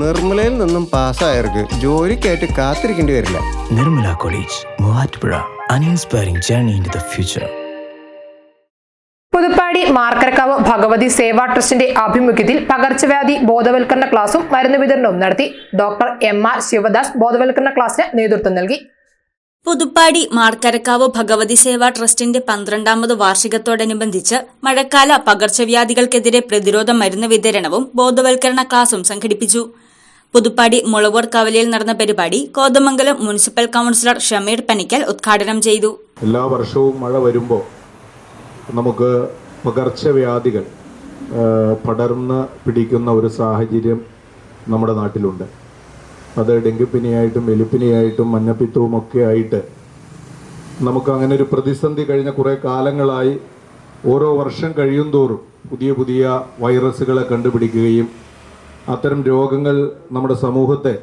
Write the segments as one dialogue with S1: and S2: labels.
S1: നിർമ്മലയിൽ നിന്നും പാസ്സായവർക്ക് ജോലിക്കായിട്ട് കാത്തിരിക്കേണ്ടി വരില്ല.
S2: Nirmala college Muvattupuzha. Uninspiring journey in the future future.
S3: Puthuppady Markarakkavu Bhagavathi Seva ട്രസ്റ്റിന്റെ ആഭിമുഖ്യത്തിൽ പകർച്ചവ്യാധി ബോധവൽക്കരണ ക്ലാസും മരുന്ന് വിതരണവും നടത്തി ഡോക്ടർ എം ആർ ശിവദാസ് ബോധവൽക്കരണ ക്ലാസിന് നേതൃത്വം നൽകി.
S4: പുതുപ്പാടി മാർക്കരക്കാവ് ഭഗവതി സേവാ ട്രസ്റ്റിന്റെ പന്ത്രണ്ടാമത് വാർഷികത്തോടനുബന്ധിച്ച് മഴക്കാല പകർച്ചവ്യാധികൾക്കെതിരെ പ്രതിരോധ മരുന്ന് വിതരണവും ബോധവൽക്കരണ ക്ലാസും സംഘടിപ്പിച്ചു. പുതുപ്പാടി മുളവൂർ കവലയിൽ നടന്ന പരിപാടി കോതമംഗലം മുനിസിപ്പൽ കൌൺസിലർ ഷമീർ പനിക്കൽ ഉദ്ഘാടനം ചെയ്തു.
S5: എല്ലാ വർഷവും മഴ വരുമ്പോൾ നമുക്ക് പകർച്ചവ്യാധികൾ പടർന്ന് പിടിക്കുന്ന ഒരു സാഹചര്യം നമ്മുടെ നാട്ടിലുണ്ട്. അത് ഡെങ്കിപ്പനിയായിട്ടും എലിപ്പനിയായിട്ടും മഞ്ഞപ്പിത്തവും ഒക്കെ ആയിട്ട് നമുക്ക് അങ്ങനെ ഒരു പ്രതിസന്ധി കഴിഞ്ഞ കുറേ കാലങ്ങളായി ഓരോ വർഷം കഴിയും തോറും പുതിയ പുതിയ വൈറസുകളെ കണ്ടുപിടിക്കുകയും അത്തരം രോഗങ്ങൾ നമ്മുടെ സമൂഹത്തെ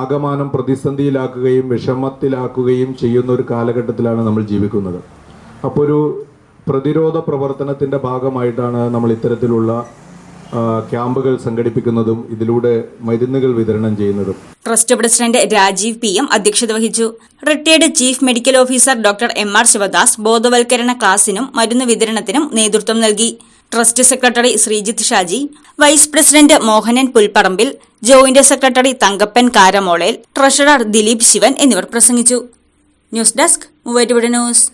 S5: ആകമാനം പ്രതിസന്ധിയിലാക്കുകയും വിഷമത്തിലാക്കുകയും ചെയ്യുന്ന ഒരു കാലഘട്ടത്തിലാണ് നമ്മൾ ജീവിക്കുന്നത്. അപ്പോൾ ഒരു പ്രതിരോധ പ്രവർത്തനത്തിന്റെ ഭാഗമായിട്ടാണ് നമ്മൾ ഇത്തരത്തിലുള്ള ക്യാമ്പുകൾ സംഘടിപ്പിക്കുന്നതും ഇതിലൂടെ മരുന്നുകൾ വിതരണം ചെയ്യുന്നതും.
S4: Trust president Rajeev P M അധ്യക്ഷത വഹിച്ചു. Retired chief medical officer doctor M R Sivadas ബോധവൽക്കരണ ക്ലാസിനും മരുന്ന് വിതരണത്തിനും നേതൃത്വം നൽകി. Trust secretary Sreejith Shaji vice president Mohanan Pulparambil joint secretary Thankappan Karamolel treasurer Dileep Sivan എന്നിവർ പ്രസംഗിച്ചു. News desk Muvattupuzha news.